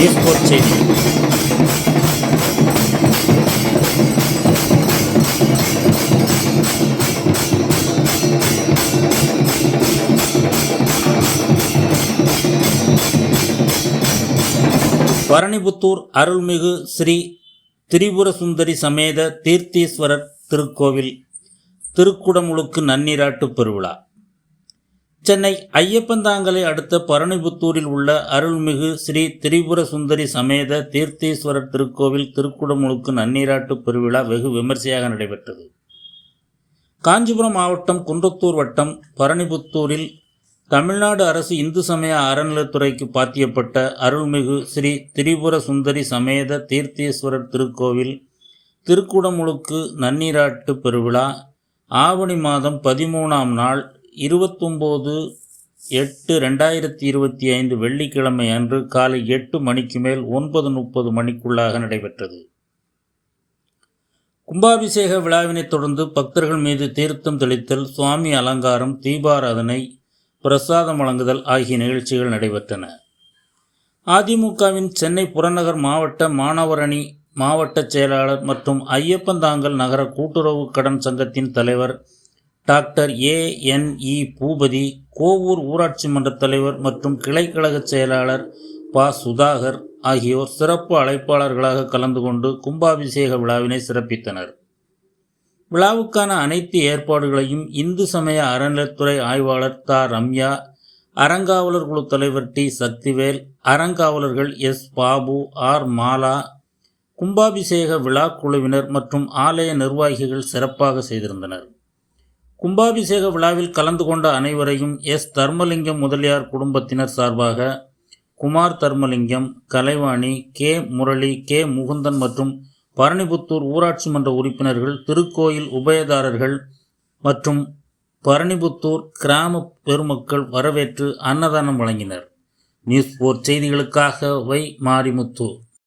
News செய்தி பரணிபுத்தூர் அருள்மிகு ஸ்ரீ திரிபுர சுந்தரி சமேத தீர்த்தீஸ்வரர் திருக்கோவில் திருக்குடமுழுக்கு நன்னீராட்டு பெருவிழா. சென்னை ஐயப்பந்தாங்கலை அடுத்த பரணிபுத்தூரில் உள்ள அருள்மிகு ஸ்ரீ திரிபுர சுந்தரி சமேத தீர்த்தீஸ்வரர் திருக்கோவில் திருக்குடமுழுக்கு நன்னீராட்டு பெருவிழா வெகு விமர்சையாக நடைபெற்றது. காஞ்சிபுரம் மாவட்டம் குன்றத்தூர் வட்டம் பரணிபுத்தூரில் தமிழ்நாடு அரசு இந்து சமய அறநிலைத்துறைக்கு பாத்தியப்பட்ட அருள்மிகு ஸ்ரீ திரிபுர சுந்தரி சமேத தீர்த்தேஸ்வரர் திருக்கோவில் திருக்குடமுழுக்கு நன்னீராட்டு பெருவிழா ஆவணி மாதம் பதிமூணாம் நாள் இருபத்தொம்போது எட்டு ரெண்டாயிரத்தி இருபத்தி ஐந்து வெள்ளிக்கிழமை அன்று காலை எட்டு மணிக்கு மேல் ஒன்பது முப்பது மணிக்குள்ளாக நடைபெற்றது. கும்பாபிஷேக விழாவினைத் தொடர்ந்து பக்தர்கள் மீது தீர்த்தம் தெளித்தல் சுவாமி அலங்காரம் தீபாராதனை பிரசாதம் வழங்குதல் ஆகிய நிகழ்ச்சிகள் நடைபெற்றன. அதிமுகவின் சென்னை புறநகர் மாவட்ட மாணவர் அணி மாவட்ட செயலாளர் மற்றும் ஐயப்பந்தாங்கல் நகர கூட்டுறவு கடன் சங்கத்தின் தலைவர் doctor A N E Boopathi Kovur ஊராட்சி மன்ற தலைவர் மற்றும் கிளைக்கழகச் செயலாளர் ப. சுதாகர் ஆகியோர் சிறப்பு அழைப்பாளர்களாக கலந்து கொண்டு கும்பாபிஷேக விழாவினை சிறப்பித்தனர். விழாவுக்கான அனைத்து ஏற்பாடுகளையும் இந்து சமய அறநிலைத்துறை ஆய்வாளர் தா. ரம்யா அறங்காவலர் குழு தலைவர் டி. சக்திவேல் அறங்காவலர்கள் எஸ். பாபு ஆர். மாலா கும்பாபிஷேக விழா குழுவினர் மற்றும் ஆலய நிர்வாகிகள் சிறப்பாக செய்திருந்தனர். கும்பாபிஷேக விழாவில் கலந்து கொண்ட அனைவரையும் எஸ். தர்மலிங்கம் முதலியார் குடும்பத்தினர் சார்பாக குமார் தர்மலிங்கம் கலைவாணி கே. முரளி கே. முகுந்தன் மற்றும் பரணிபுத்தூர் ஊராட்சி மன்ற உறுப்பினர்கள் திருக்கோயில் உபயதாரர்கள் மற்றும் பரணிபுத்தூர் கிராம பெருமக்கள் வரவேற்று அன்னதானம் வழங்கினர். நியூஸ் போர் செய்திகளுக்காக வை. மாரிமுத்து.